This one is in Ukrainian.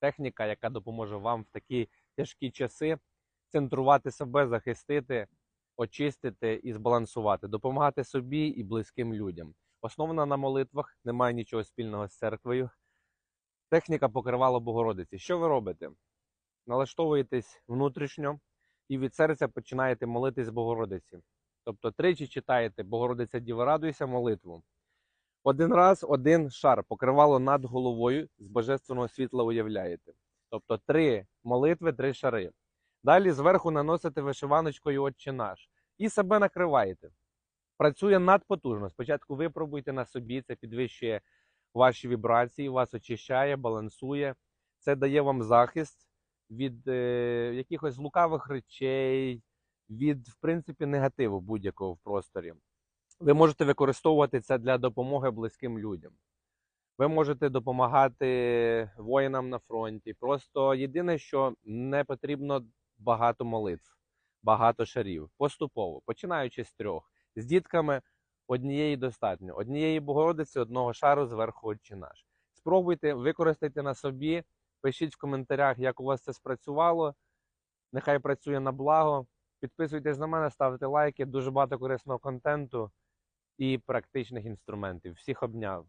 техніка, яка допоможе вам в такі тяжкі часи центрувати себе, захистити, очистити і збалансувати, допомагати собі і близьким людям. Основана на молитвах, немає нічого спільного з церквою. Техніка покривала Богородиці. Що ви робите? Налаштовуєтесь внутрішньо і від серця починаєте молитись Богородиці. Тобто тричі читаєте Богородиця Діва, радуйся молитву. Один раз один шар покривало над головою з божественного світла уявляєте. Тобто три молитви, три шари. Далі зверху наносите вишиваночкою Отче наш і себе накриваєте. Працює надпотужно. Спочатку випробуйте на собі, це підвищує ваші вібрації, вас очищає, балансує. Це дає вам захист від е, якихось лукавих речей, від, в принципі, негативу будь-якого в просторі. Ви можете використовувати це для допомоги близьким людям. Ви можете допомагати воїнам на фронті. Просто єдине, що не потрібно багато молитв, багато шарів. Поступово, починаючи з трьох. З дітками однієї достатньо. Однієї Богородиці, одного шару зверху Отче наш. Спробуйте, використайте на собі. Пишіть в коментарях, як у вас це спрацювало. Нехай працює на благо. Підписуйтесь на мене, ставте лайки. Дуже багато корисного контенту і практичних інструментів. Всіх обняв.